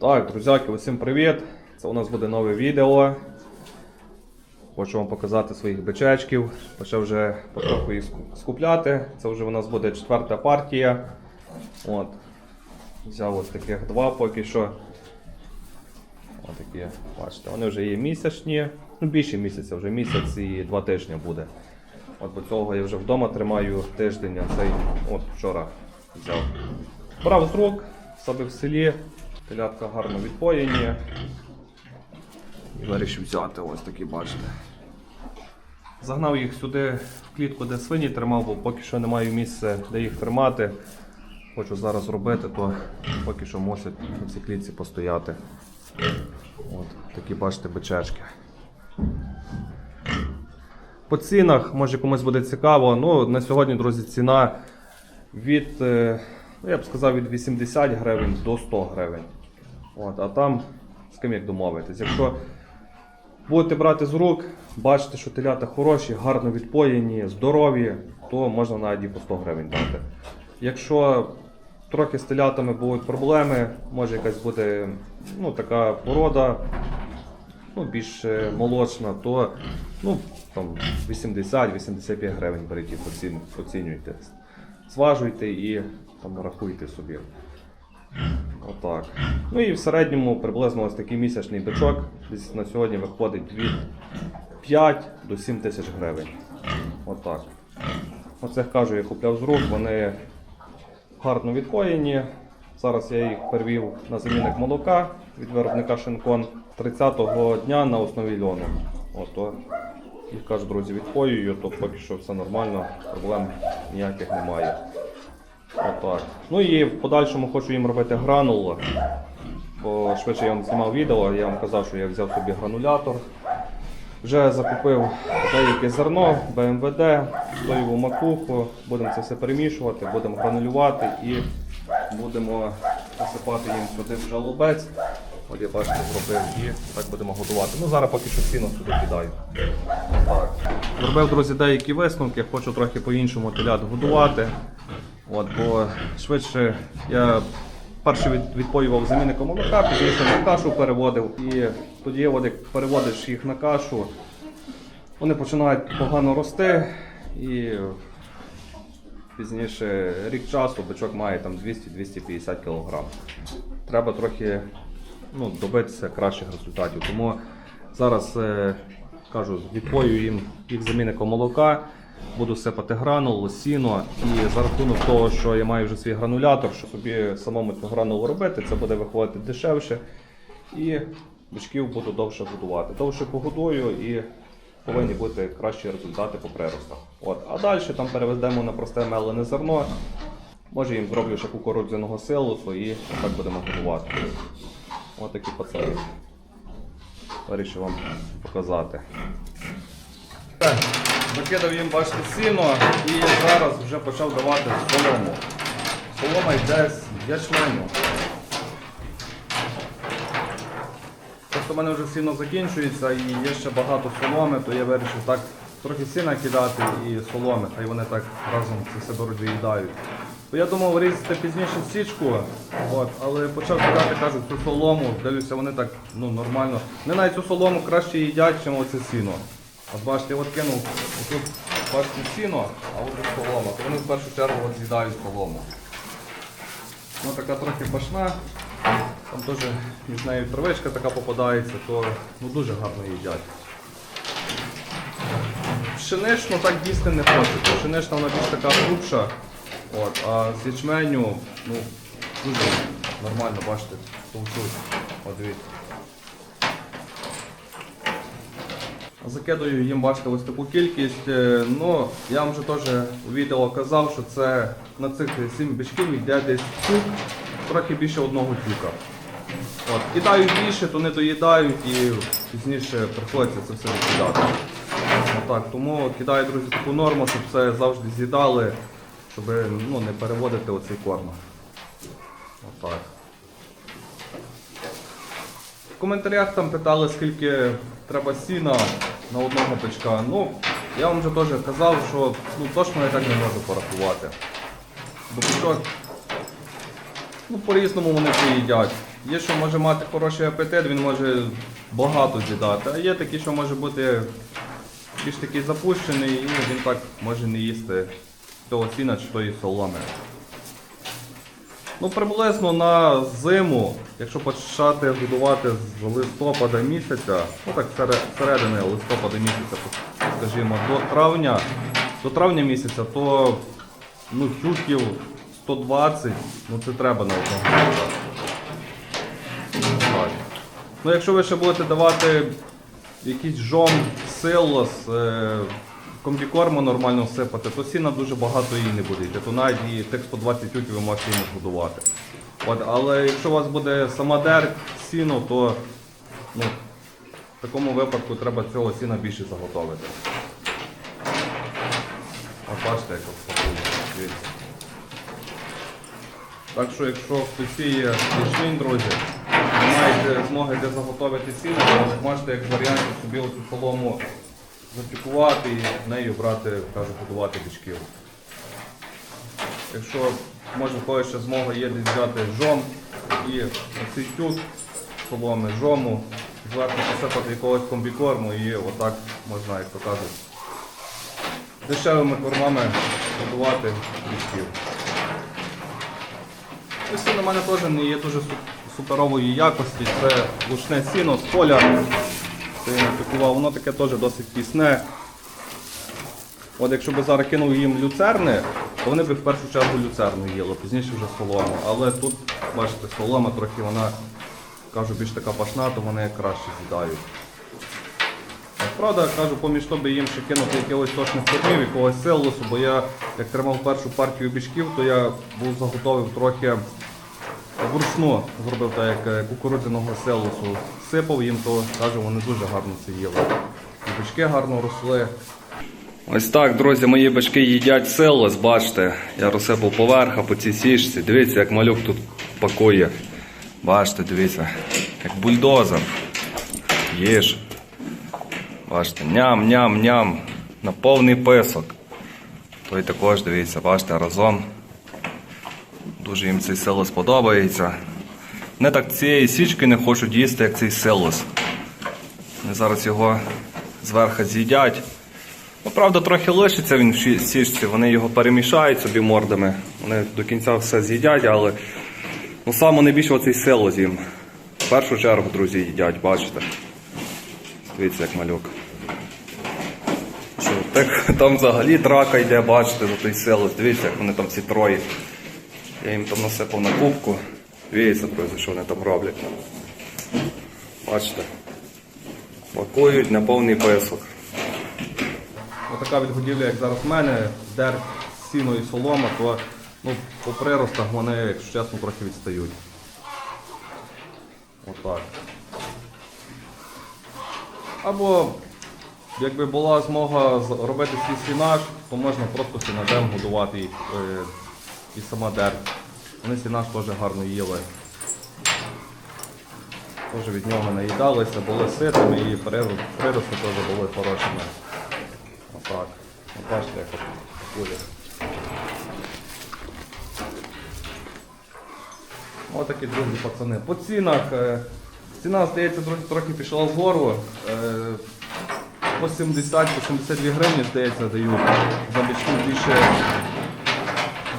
Так, друзяки, усім привіт! Це у нас буде нове відео. Хочу вам показати своїх бичечків. Почав вже потроху їх скупляти. Це вже у нас буде четверта партія. От. Взяв ось таких два поки що. Ось такі, бачите, вони вже є місячні, ну більше місяця, вже місяць і два тижні буде. От бо цього я вже вдома тримаю тиждень, а цей от вчора взяв. Брав з рук, себе в селі, телятка гарно відпоєні. І вирішив взяти ось такі, бачите. Загнав їх сюди в клітку, де свині тримав, бо поки що не маю місця, де їх тримати. Хочу зараз робити, то поки що мусять на цій клітці постояти. От, такі бачите бичечки. По цінах, може комусь буде цікаво. Ну, на сьогодні, друзі, ціна від, е, ну, я б сказав, від 80 гривень до 100 гривень. От, а там з ким як домовитись. Якщо будете брати з рук, бачите, що телята хороші, гарно відпоєні, здорові, то можна навіть і по 100 гривень дати. Якщо трохи з телятами будуть проблеми, може якась буде ну, така порода, ну, більш е, молочна, то ну, 80-85 гривень беріть їх оцін, оцінюйте. Зважуйте і там рахуйте собі. Отак. Ну і в середньому приблизно ось такий місячний бичок десь на сьогодні виходить від 5 до 7 тисяч гривень. Отак. Оцих кажу, я купляв з рук, вони гарно відкоєні. Зараз я їх перевів на замінник молока від виробника Шинкон 30-го дня на основі льону. Ото їх кажу, друзі, відпоюю, то поки що все нормально, проблем ніяких немає. Отак. Ну і в подальшому хочу їм робити гранулу. Бо швидше я вам знімав відео, я вам казав, що я взяв собі гранулятор. Вже закупив деяке зерно, БМВД, соєву макуху, будемо це все перемішувати, будемо гранулювати і будемо посипати їм сюди в жалобець. От я бачите, зробив і так будемо годувати. Ну зараз поки що сіно сюди кидаю. Так. Зробив, друзі, деякі висновки, хочу трохи по-іншому телят годувати. От, бо швидше я перше від, відпоював замінником молока, пізніше на кашу переводив. І тоді, от, як переводиш їх на кашу, вони починають погано рости і пізніше рік часу бичок має там 200-250 кг. Треба трохи ну, добитися кращих результатів. Тому зараз е, кажу, відпою їм їх замінником молока, буду сипати гранулу, сіно, і за рахунок того, що я маю вже свій гранулятор, щоб собі самому цю гранулу робити, це буде виходити дешевше. І бичків буду довше годувати. Довше погодую і повинні бути кращі результати по приростах. От. А далі там переведемо на просте мелене зерно. Може їм зроблю ще кукурудзяного силосу і так будемо годувати. Ось такі пацани. Вирішив вам показати. Закидав їм, бачите, сіно і зараз вже почав давати солому. Солома йде з ячменю. Просто в мене вже сіно закінчується і є ще багато соломи, то я вирішив так трохи сіна кидати і соломи, хай вони так разом це доїдають. Бо я думав різати пізніше січку, от, але почав кидати, кажуть, цю солому, дивлюся, вони так ну, нормально. Вони навіть цю солому краще їдять, ніж оце сіно. От бачите, от кинув отут бачите сіно, а от тут солома, то вони в першу чергу от з'їдають солому. Ну така трохи пашна. Там теж між нею травичка така попадається, то ну, дуже гарно їдять. Пшеничну так їсти не хочеться. Пшенична вона більш така грубша. От, а з ячменю ну, дуже нормально, бачите, товчуть. От дивіться. Закидаю їм, бачите, ось таку кількість. Е, Ну, я вам вже теж у відео казав, що це на цих 7 бичків йде десь тюк, трохи більше одного тюка. От, кидаю більше, то не доїдають і пізніше приходиться це все викидати. Отак, тому кидаю, друзі, таку норму, щоб це завжди з'їдали, щоб ну, не переводити оцей корм. Отак. В коментарях там питали, скільки треба сіна на одного бичка. Ну, я вам вже теж казав, що ну, точно я так не можу порахувати. Бо бичок Ну, по-різному вони це їдять. Є, що може мати хороший апетит, він може багато з'їдати, а є такі, що може бути більш такий запущений, і він так може не їсти того сіна чи тої соломи. Ну, приблизно на зиму, якщо почати годувати з листопада місяця, ну так сере- середини листопада місяця, скажімо, до травня, до травня місяця, то ну, тюків 120, ну це треба на одного. Ну, якщо ви ще будете давати якийсь жом, силос, е, комбікорму нормально всипати, то сіна дуже багато її не буде. То навіть і тих 120 тюків ви можете їм годувати. От, але якщо у вас буде самодер, сіно, то ну, в такому випадку треба цього сіна більше заготовити. От бачите, як от Так що, якщо хтось є ячмінь, друзі, не маєте змоги де заготовити сіно, можете як варіант собі оцю солому запікувати і нею брати, кажу, годувати бічків. Якщо може когось ще змога є десь взяти жом і оцей тюк соломи, жому, зверху посипати якогось комбікорму і отак можна, як то кажуть, дешевими кормами годувати бічків. Ось сіно в мене теж не є дуже суперової якості. Це лучне сіно з поля. Це я напікував. Воно таке теж досить пісне. От якщо б зараз кинув їм люцерни, то вони б в першу чергу люцерну їли, пізніше вже солому. Але тут, бачите, солома трохи вона, кажу, більш така пашна, то вони краще з'їдають. Правда, кажу, поміж того би їм ще кинути якихось точних кормів, якогось силосу, бо я як тримав першу партію бічків, то я був заготовив трохи вручну, зробив так як е, кукурудзяного силосу. Сипав їм, то кажу, вони дуже гарно це їли. І бічки гарно росли. Ось так, друзі, мої бачки їдять силос, бачите, я розсипав поверха по цій сішці. Дивіться, як малюк тут пакує. Бачите, дивіться, як бульдозер. Їж. Бачите, ням-ням-ням. На повний писок. Той також, дивіться, бачите, разом. Дуже їм цей силос подобається. Вони так цієї січки не хочуть їсти, як цей силос. Вони зараз його зверху з'їдять. Ну, правда, трохи лишиться він в січці, вони його перемішають собі мордами. Вони до кінця все з'їдять, але ну, саме найбільше оцей силос їм. В першу чергу, друзі, їдять, бачите. Дивіться, як малюк. Так, там взагалі драка йде, бачите, за той селос. Дивіться, як вони там ці троє. Я їм там насипав на кубку. Дивіться, друзі, що вони там роблять. Бачите. Пакують на повний писок. Отака відгодівля, як зараз в мене, дер, сіно і солома, то ну, по приростах вони, якщо чесно, трохи відстають. Отак. Або якби була змога робити свій сінаж, то можна просто сінажем годувати їх е, і сама дер. Вони сінаж теж гарно їли. Теж від нього наїдалися, були ситими і прирос- прирости теж були хорошими. Отак. От бачите, як от куля. Ось такі пацани. По цінах. е, Ціна, здається, трохи пішла вгору. Е, По 70-82 гривні, здається, дають за бички більше,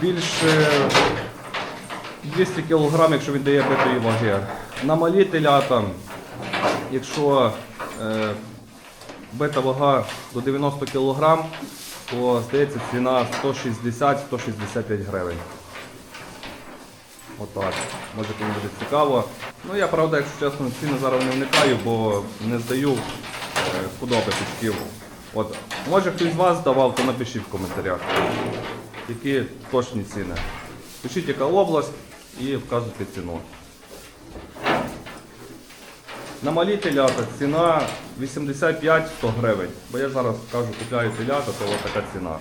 більше 200 кг, якщо він дає битої ваги. На малі телята, якщо е, бита вага до 90 кг, то здається ціна 160-165 гривень. Отак. Може кому буде цікаво. Ну я правда, якщо чесно, ціни зараз не вникаю, бо не здаю е, худоби пісків. От. Може хтось з вас здавав, то напишіть в коментарях. Які точні ціни. Пишіть, яка область і вказуйте ціну. На малі телята ціна 85-100 гривень. Бо я зараз кажу, купляю телята, то ось така ціна.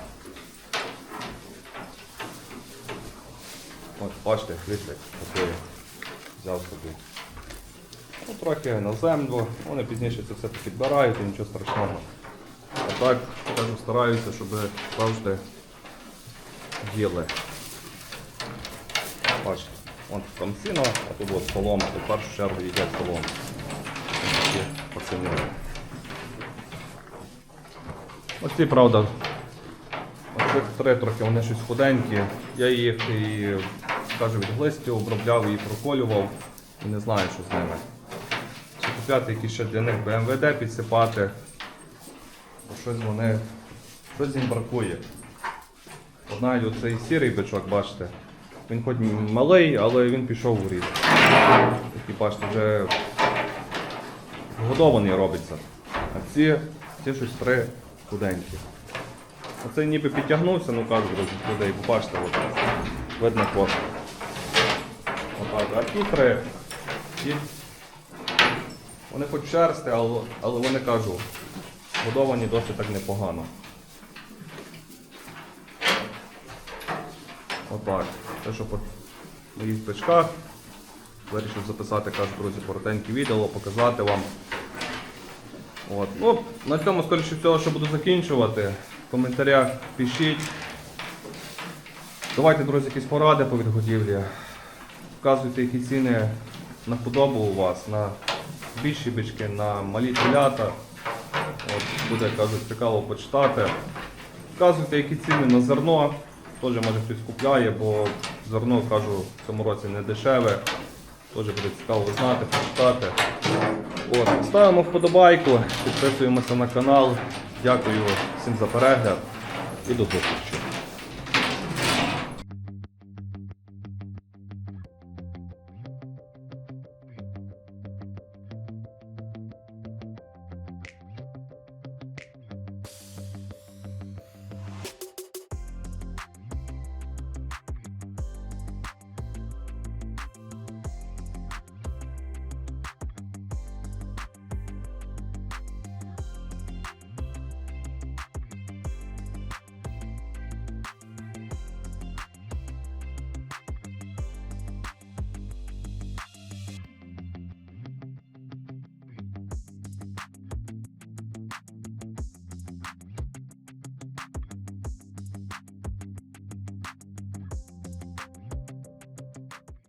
От, бачите, дивіться, такий взяв собі. Ну, трохи на землю, вони пізніше це все підбирають, і нічого страшного. А так, кажу, стараюся, щоб завжди їли. Бачите. Там сіно, а тут от солома, то в першу чергу їдять солому. Пацани. Оці, правда, оцих три трохи вони щось худенькі. Я їх і скажу, від глистів обробляв і проколював. І не знаю, що з ними. Чи купляти якісь ще для них БМВД підсипати. Бо щось вони. Щось їм бракує. Навіть оцей сірий бичок, бачите, він хоч малий, але він пішов у ріст. Такий, бачите, вже годований робиться. А ці, ці щось три худенькі. Оцей ніби підтягнувся, ну кажуть людей, бачите, от, видно хвост. Отак. А ті три, ті, вони хоч шерсти, але, але вони кажу, годовані досить так непогано. Отак. Те, що по моїх бичках. Вирішив записати, кажу, друзі, коротеньке відео, показати вам. От. Ну, на цьому, скоріше всього, що буду закінчувати. В коментарях пишіть. Давайте, друзі, якісь поради по відгодівлі. Вказуйте, які ціни на худобу у вас, на більші бички, на малі телята. От, буде, кажуть, цікаво почитати. Вказуйте, які ціни на зерно. Теж може хтось купляє, бо зерно, кажу, в цьому році не дешеве. Теж буде цікаво знати, почитати. От, ставимо вподобайку, підписуємося на канал. Дякую всім за перегляд і до зустрічі.